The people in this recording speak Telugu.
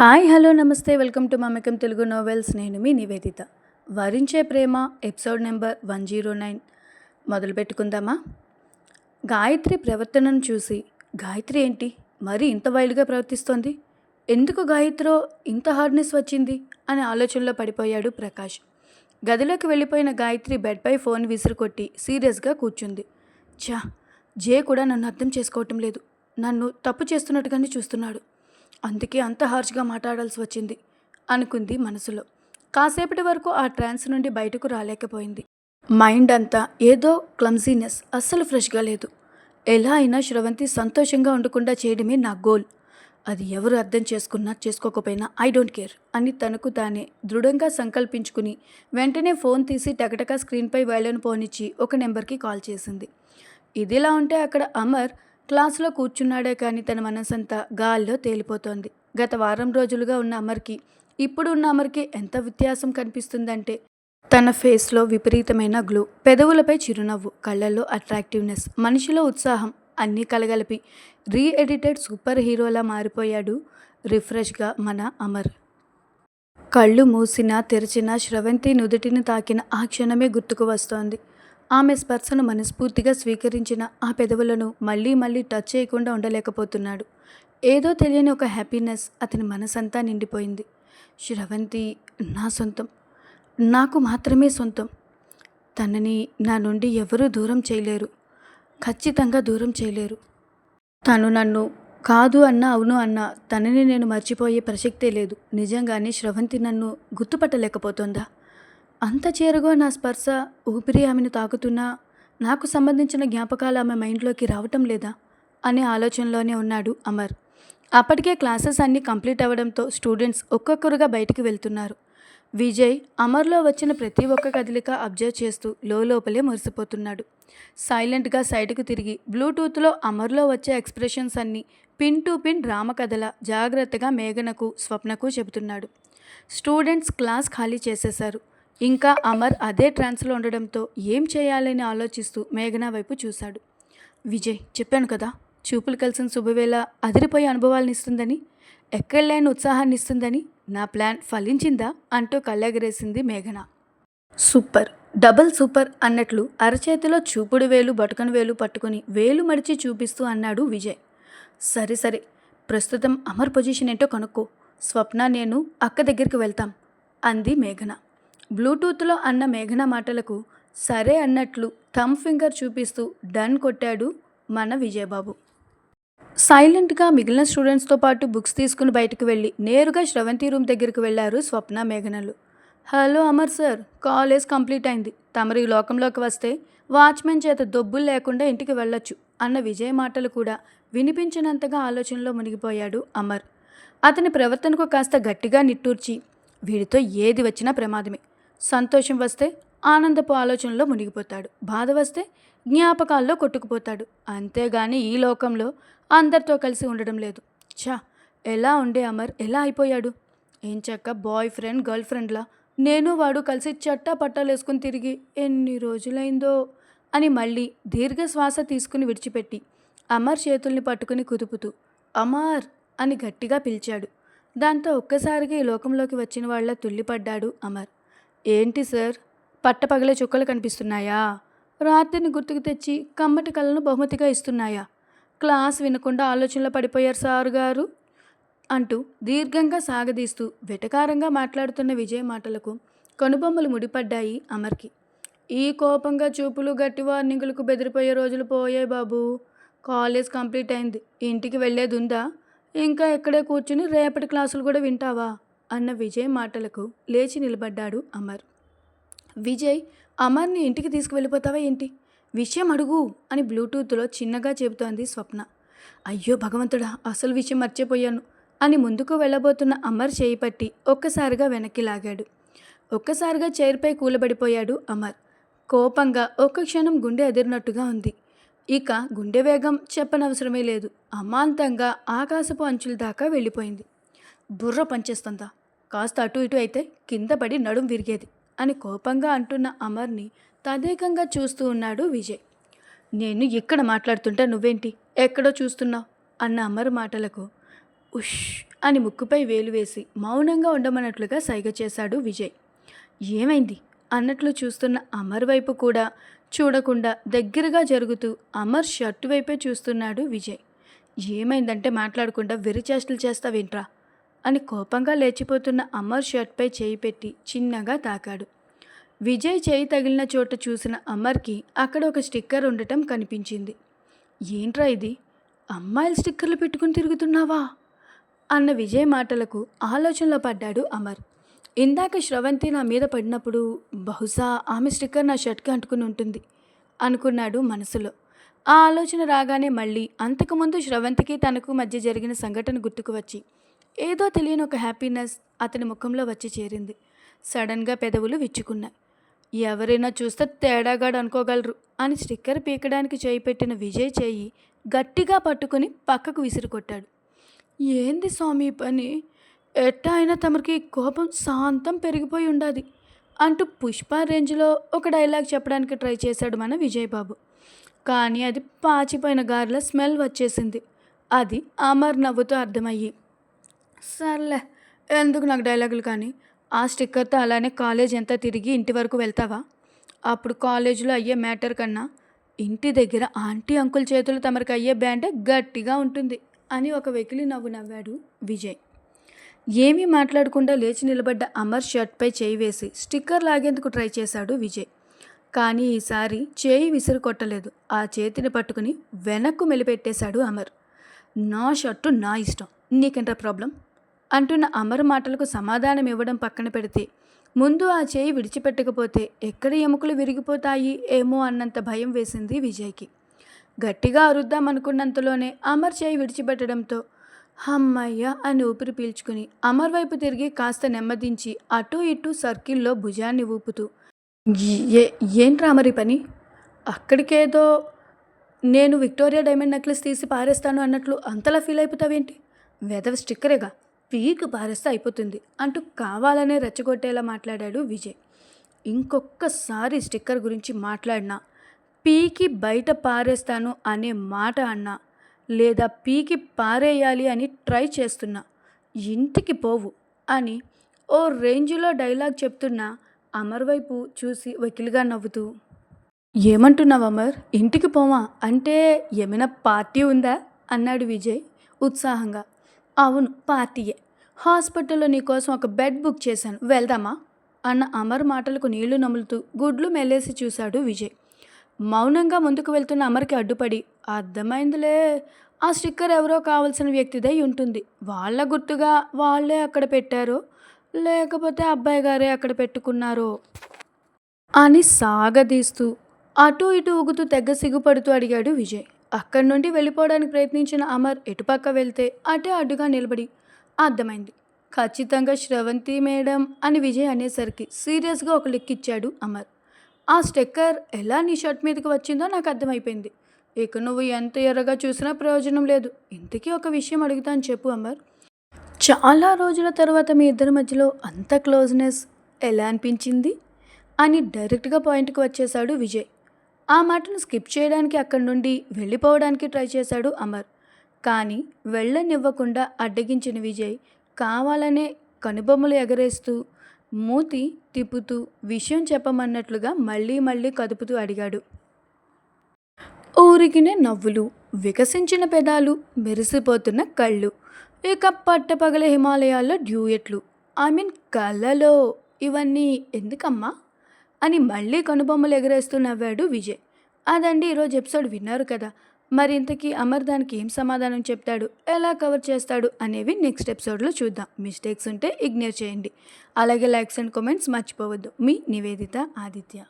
హాయ్ హలో నమస్తే. Welcome to Mamakam Telugu novels. నేను మీ నివేదిత. వరించే ప్రేమ episode number one zero nine. మొదలు పెట్టుకుందామా? గాయత్రి ప్రవర్తనను చూసి గాయత్రి ఏంటి? మరి ఇంత వైల్డ్గా ప్రవర్తిస్తోంది? ఎందుకు గాయత్రో ఇంత హార్డ్నెస్ వచ్చింది? అనే ఆలోచనలో పడిపోయాడు ప్రకాష్. గదిలోకి వెళ్ళిపోయిన గాయత్రి బెడ్పై ఫోన్ విసిరుకొట్టి సీరియస్గా కూర్చుంది. చా జే కూడా నన్ను అర్థం చేసుకోవటం లేదు. నన్ను తప్పు చేస్తున్నట్టుగానే చూస్తున్నాడు. అందుకే అంత హార్ష్గా మాట్లాడాల్సి వచ్చింది అనుకుంది మనసులో. కాసేపటి వరకు ఆ ట్రాన్స్ నుండి బయటకు రాలేకపోయింది. మైండ్ అంతా ఏదో క్లమ్జీనెస్ అస్సలు ఫ్రెష్గా లేదు. ఎలా అయినా శ్రవంతి సంతోషంగా ఉండకుండా చేయడమే నా గోల్. అది ఎవరు అర్థం చేసుకున్నా చేసుకోకపోయినా ఐ డోంట్ కేర్ అని తనకు తానే దృఢంగా సంకల్పించుకుని వెంటనే ఫోన్ తీసి టకటకా స్క్రీన్పై వైలను పోనిచ్చి ఒక నెంబర్కి కాల్ చేసింది. ఇదిలా ఉంటే అక్కడ అమర్ క్లాసులో కూర్చున్నాడే కానీ తన మనసంతా గాల్లో తేలిపోతోంది. గత వారం రోజులుగా ఉన్న అమర్కి ఇప్పుడు ఉన్న అమర్కి ఎంత వ్యత్యాసం కనిపిస్తుందంటే తన ఫేస్లో విపరీతమైన గ్లో. పెదవులపై చిరునవ్వు కళ్ళల్లో అట్రాక్టివ్నెస్ మనిషిలో ఉత్సాహం అన్నీ కలగలిపి రీ ఎడిటెడ్ సూపర్ హీరోలా మారిపోయాడు రిఫ్రెష్గా మన అమర్. కళ్ళు మూసినా తెరిచినా శ్రవంతి నుదుటిని తాకిన ఆ క్షణమే గుర్తుకు వస్తోంది. ఆమె స్పర్శను మనస్ఫూర్తిగా స్వీకరించిన ఆ పెదవులను మళ్ళీ మళ్ళీ టచ్ చేయకుండా ఉండలేకపోతున్నాడు. ఏదో తెలియని ఒక హ్యాపీనెస్ అతని మనసంతా నిండిపోయింది. శ్రవంతి నా సొంతం. నాకు మాత్రమే సొంతం. తనని నా నుండి ఎవరూ దూరం చేయలేరు. ఖచ్చితంగా దూరం చేయలేరు. తను నన్ను కాదు అన్నా అవును అన్నా తనని నేను మర్చిపోయే ప్రసక్తే లేదు. నిజంగానే శ్రవంతి నన్ను గుర్తుపట్టలేకపోతుందా? అంత చేరుగా నా స్పర్శ ఊపిరి ఆమెను తాకుతున్నా నాకు సంబంధించిన జ్ఞాపకాలు ఆమె మైండ్లోకి రావటం లేదా? అనే ఆలోచనలోనే ఉన్నాడు అమర్. అప్పటికే క్లాసెస్ అన్నీ కంప్లీట్ అవ్వడంతో స్టూడెంట్స్ ఒక్కొక్కరుగా బయటికి వెళ్తున్నారు. విజయ్ అమర్లో వచ్చిన ప్రతి ఒక్క కదలిక అబ్జర్వ్ చేస్తూ లోపలే మురిసిపోతున్నాడు. సైలెంట్గా సైడ్కు తిరిగి బ్లూటూత్లో అమర్లో వచ్చే ఎక్స్ప్రెషన్స్ అన్నీ పిన్ టు పిన్ రామకథల జాగ్రత్తగా మేఘనకు స్వప్నకు చెబుతున్నాడు. స్టూడెంట్స్ క్లాస్ ఖాళీ చేసేశారు. ఇంకా అమర్ అదే ట్రాన్స్లో ఉండడంతో ఏం చేయాలని ఆలోచిస్తూ మేఘన వైపు చూశాడు. విజయ్ చెప్పాను కదా చూపులు కలిసిన శుభవేళ అదిరిపోయే అనుభవాలను ఇస్తుందని ఎక్కడలేని ఉత్సాహాన్ని ఇస్తుందని నా ప్లాన్ ఫలించిందా అంటూ కళ్ళెగరేసింది మేఘన. సూపర్ డబల్ సూపర్ అన్నట్లు అరచేతిలో చూపుడు వేలు బటుకను వేలు పట్టుకుని వేలు మడిచి చూపిస్తూ అన్నాడు విజయ్. సరే సరే ప్రస్తుతం అమర్ పొజిషన్ ఏంటో కనుక్కో స్వప్న నేను అక్క దగ్గరికి వెళ్తాం అంది మేఘన. బ్లూటూత్లో అన్న మేఘన మాటలకు సరే అన్నట్లు థమ్ ఫింగర్ చూపిస్తూ డన్ కొట్టాడు మన విజయబాబు. సైలెంట్గా మిగిలిన స్టూడెంట్స్తో పాటు బుక్స్ తీసుకుని బయటకు వెళ్ళి నేరుగా శ్రవంతి రూమ్ దగ్గరికి వెళ్ళారు Swapna మేఘనలు. Hello Amar sir college complete అయింది. తమరు ఈ లోకంలోకి వస్తే వాచ్మెన్ చేత దొబ్బులు లేకుండా ఇంటికి వెళ్ళొచ్చు అన్న విజయ్ మాటలు కూడా వినిపించినంతగా ఆలోచనలో మునిగిపోయాడు అమర్. అతని ప్రవర్తనకు కాస్త గట్టిగా నిట్టూర్చి వీడితో ఏది వచ్చినా ప్రమాదమే. సంతోషం వస్తే ఆనందపు ఆలోచనలో మునిగిపోతాడు. బాధ వస్తే జ్ఞాపకాల్లో కొట్టుకుపోతాడు. అంతేగాని ఈ లోకంలో అందరితో కలిసి ఉండడం లేదు. ఛా! ఎలా ఉండే అమర్? ఎలా అయిపోయాడు? ఏం చెక్క బాయ్ ఫ్రెండ్ గర్ల్ ఫ్రెండ్లా? నేను వాడు కలిసి చట్టా పట్టాలు వేసుకుని తిరిగి ఎన్ని రోజులైందో అని మళ్ళీ దీర్ఘ శ్వాస తీసుకుని విడిచిపెట్టి అమర్ చేతుల్ని పట్టుకుని కుదుపుతూ అమర్ అని గట్టిగా పిలిచాడు. దాంతో ఒక్కసారిగా ఈ లోకంలోకి వచ్చిన వాళ్ళ తుల్లిపడ్డాడు అమర్. ఏంటి సార్? పట్టపగలే చుక్కలు కనిపిస్తున్నాయా? రాత్రిని గుర్తుకు తెచ్చి కమ్మటి కళ్ళను బహుమతిగా ఇస్తున్నాయా? క్లాస్ వినకుండా ఆలోచనలో పడిపోయారు సారు గారు. అంటూ దీర్ఘంగా సాగదీస్తూ వెటకారంగా మాట్లాడుతున్న విజయ్ మాటలకు కనుబొమ్మలు ముడిపడ్డాయి అమర్కి. ఈ కోపంగా చూపులు గట్టి వార్నింగులకు బెదిరిపోయే రోజులు పోయాయి బాబు. కాలేజ్ కంప్లీట్ అయింది. ఇంటికి వెళ్ళేది ఉందా ఇంకా ఇక్కడే కూర్చుని రేపటి క్లాసులు కూడా వింటావా? అన్న విజయ్ మాటలకు లేచి నిలబడ్డాడు అమర్. విజయ్ అమర్ని ఇంటికి తీసుకువెళ్ళిపోతావా ఏంటి? విషయం అడుగు అని బ్లూటూత్లో చిన్నగా చెబుతోంది స్వప్న. అయ్యో భగవంతుడా అసలు విషయం మర్చిపోయాను అని ముందుకు వెళ్ళబోతున్న అమర్ చేయి పట్టి ఒక్కసారిగా వెనక్కి లాగాడు. ఒక్కసారిగా చైర్పై కూలబడిపోయాడు అమర్. కోపంగా ఒక్క క్షణం గుండె ఎదిరినట్టుగా ఉంది. ఇక గుండె వేగం చెప్పనవసరమే లేదు. అమాంతంగా ఆకాశపు అంచుల దాకా వెళ్ళిపోయింది. బుర్ర పనిచేస్తుందా? కాస్త అటు ఇటు అయితే కింద పడి నడుం విరిగేది అని కోపంగా అంటున్న అమర్ని తదేకంగా చూస్తూ ఉన్నాడు విజయ్. నేను ఇక్కడ మాట్లాడుతుంటే నువ్వేంటి? ఎక్కడో చూస్తున్నావు? అన్న అమర్ మాటలకు ఉష్ అని ముక్కుపై వేలు వేసి మౌనంగా ఉండమన్నట్లుగా సైగ చేశాడు విజయ్. ఏమైంది? అన్నట్లు చూస్తున్న అమర్ వైపు కూడా చూడకుండా దగ్గరగా జరుగుతూ అమర్ షర్టు వైపే చూస్తున్నాడు విజయ్. ఏమైందంటే మాట్లాడకుండా వెరిచేష్టలు చేస్తావేంట్రా? అని కోపంగా లేచిపోతున్న అమర్ షర్ట్పై చేయి పెట్టి చిన్నగా తాకాడు. విజయ్ చేయి తగిలిన చోట చూసిన అమర్కి అక్కడ ఒక స్టిక్కర్ ఉండటం కనిపించింది. ఏంట్రా ఇది? అమ్మాయిల స్టిక్కర్లు పెట్టుకుని తిరుగుతున్నావా? అన్న విజయ్ మాటలకు ఆలోచనలో పడ్డాడు అమర్. ఇందాక శ్రవంతి నా మీద పడినప్పుడు బహుశా ఆమె స్టిక్కర్ నా షర్ట్కి అంటుకుని ఉంటుంది అనుకున్నాడు మనసులో. ఆ ఆలోచన రాగానే మళ్ళీ అంతకుముందు శ్రవంతికి తనకు మధ్య జరిగిన సంఘటన గుర్తుకు వచ్చి ఏదో తెలియని ఒక హ్యాపీనెస్ అతని ముఖంలో వచ్చి చేరింది. సడన్గా పెదవులు విచ్చుకున్నాయి. ఎవరైనా చూస్తే తేడాగాడు అనుకోగలరు అని స్టిక్కర్ పీకడానికి చేయి పెట్టిన విజయ్ చేయి గట్టిగా పట్టుకుని పక్కకు విసిరికొట్టాడు. ఏంది స్వామి పని? ఎట్టా అయినా తమరికి కోపం శాంతం పెరిగిపోయి ఉండాది అంటూ పుష్ప రేంజ్లో ఒక డైలాగ్ చెప్పడానికి ట్రై చేశాడు మన విజయ్ బాబు. కానీ అది పాచిపోయిన గారెల స్మెల్ వచ్చేసింది. అది అమర్ నవ్వుతో అర్థమయ్యి సర్లే ఎందుకు నాకు డైలాగులు కానీ? ఆ స్టిక్కర్తో అలానే కాలేజ్ ఎంత తిరిగి ఇంటి వరకు వెళ్తావా? అప్పుడు కాలేజీలో అయ్యే మ్యాటర్ కన్నా ఇంటి దగ్గర ఆంటీ అంకుల్ చేతులు తమరికి అయ్యే బ్యాండే గట్టిగా ఉంటుంది అని ఒక వెకిలి నవ్వు నవ్వాడు విజయ్. ఏమీ మాట్లాడకుండా లేచి నిలబడ్డ అమర్ షర్ట్పై చేయి వేసి స్టిక్కర్ లాగేందుకు ట్రై చేశాడు విజయ్. కానీ ఈసారి చేయి విసిరి కొట్టలేదు. ఆ చేతిని పట్టుకుని వెనక్కు మెలిపెట్టేశాడు అమర్. నా షర్టు నా ఇష్టం. నీకెంత ప్రాబ్లం? అంటున్న అమరు మాటలకు సమాధానం ఇవ్వడం పక్కన పెడితే ముందు ఆ చేయి విడిచిపెట్టకపోతే ఎక్కడ ఎముకలు విరిగిపోతాయి ఏమో అన్నంత భయం వేసింది విజయ్కి. గట్టిగా అరుద్దాం అనుకున్నంతలోనే అమర్ చేయి విడిచిపెట్టడంతో హమ్మయ్య అని ఊపిరి పీల్చుకుని అమర్ వైపు తిరిగి కాస్త నెమ్మదించి అటూ ఇటూ సర్కిల్లో భుజాన్ని ఊపుతూ ఏ ఏంట్రా అమరి పని? అక్కడికేదో నేను విక్టోరియా డైమండ్ నెక్లెస్ తీసి పారేస్తాను అన్నట్లు అంతలా ఫీల్ అయిపోతావేంటి? వెదవ స్టిక్కరేగా? పీకు పారేస్తే అయిపోతుంది. అంటూ కావాలనే రెచ్చగొట్టేలా మాట్లాడాడు విజయ్. ఇంకొక్కసారి స్టిక్కర్ గురించి మాట్లాడినా పీకి బయట పారేస్తాను అనే మాట అన్నా లేదా పీకి పారేయాలి అని ట్రై చేస్తున్నా ఇంటికి పోవు అని ఓ రేంజ్లో డైలాగ్ చెప్తున్న అమర్ వైపు చూసి వకిలిగా నవ్వుతూ. ఏమంటున్నావు అమర్? ఇంటికి పోమా అంటే ఏమైనా పార్టీ ఉందా? అన్నాడు విజయ్ ఉత్సాహంగా. అవును పార్టీయే. హాస్పిటల్లో నీకోసం ఒక బెడ్ బుక్ చేశాను. వెళ్దామా? అన్న అమర్ మాటలకు నీళ్ళు నములుతూ గుడ్లు మెల్లేసి చూశాడు విజయ్. మౌనంగా ముందుకు వెళ్తున్న అమర్కి అడ్డుపడి అర్థమైందిలే ఆ స్టిక్కర్ ఎవరో కావలసిన వ్యక్తిదై ఉంటుంది. వాళ్ళ గుర్తుగా వాళ్ళే అక్కడ పెట్టారో లేకపోతే అబ్బాయి గారే అక్కడ పెట్టుకున్నారో అని సాగదీస్తూ అటు ఇటు ఊగుతూ తెగ్గ సిగ్గుపడుతూ అడిగాడు విజయ్. అక్కడి నుండి వెళ్ళిపోవడానికి ప్రయత్నించిన అమర్ ఎటుపక్క వెళ్తే అటే అడ్డుగా నిలబడి అర్థమైంది. ఖచ్చితంగా శ్రవంతి మేడం అని విజయ్ అనేసరికి సీరియస్గా ఒక లిక్ ఇచ్చాడు అమర్. ఆ స్టెక్కర్ ఎలా నీ షర్ట్ మీదకి వచ్చిందో నాకు అర్థమైపోయింది. ఇక నువ్వు ఎంత ఎర్రగా చూసినా ప్రయోజనం లేదు. ఇంతకీ ఒక విషయం అడుగుతాను చెప్పు అమర్. చాలా రోజుల తర్వాత మీ ఇద్దరి మధ్యలో అంత క్లోజ్నెస్ ఎలా అనిపించింది? అని డైరెక్ట్గా పాయింట్కి వచ్చేశాడు విజయ్. ఆ మాటను స్కిప్ చేయడానికి అక్కడి నుండి వెళ్ళిపోవడానికి ట్రై చేశాడు అమర్. కానీ వెళ్ళనివ్వకుండా అడ్డగించిన విజయ్ కావాలనే కనుబొమ్మలు ఎగరేస్తూ మూతి తిప్పుతూ విషయం చెప్పమన్నట్లుగా మళ్ళీ మళ్ళీ కదుపుతూ అడిగాడు. ఊరికినే నవ్వులు వికసించిన పెదాలు మెరిసిపోతున్న కళ్ళు ఇక పట్టపగల హిమాలయాల్లో డ్యూయెట్లు. ఐ మీన్ కళ్ళలో ఇవన్నీ ఎందుకమ్మా? అని మళ్ళీ కనుబొమ్మలు ఎగరేస్తూ నవ్వాడు విజయ్. అదండి ఈరోజు ఎపిసోడ్ విన్నారు కదా. మరి ఇంతకీ అమర్ దానికి ఏం సమాధానం చెప్తాడు? ఎలా కవర్ చేస్తాడు? అనేవి నెక్స్ట్ ఎపిసోడ్లో చూద్దాం. మిస్టేక్స్ ఉంటే ఇగ్నోర్ చేయండి. అలాగే లైక్స్ అండ్ కామెంట్స్ మర్చిపోవద్దు. మీ నివేదిత ఆదిత్య.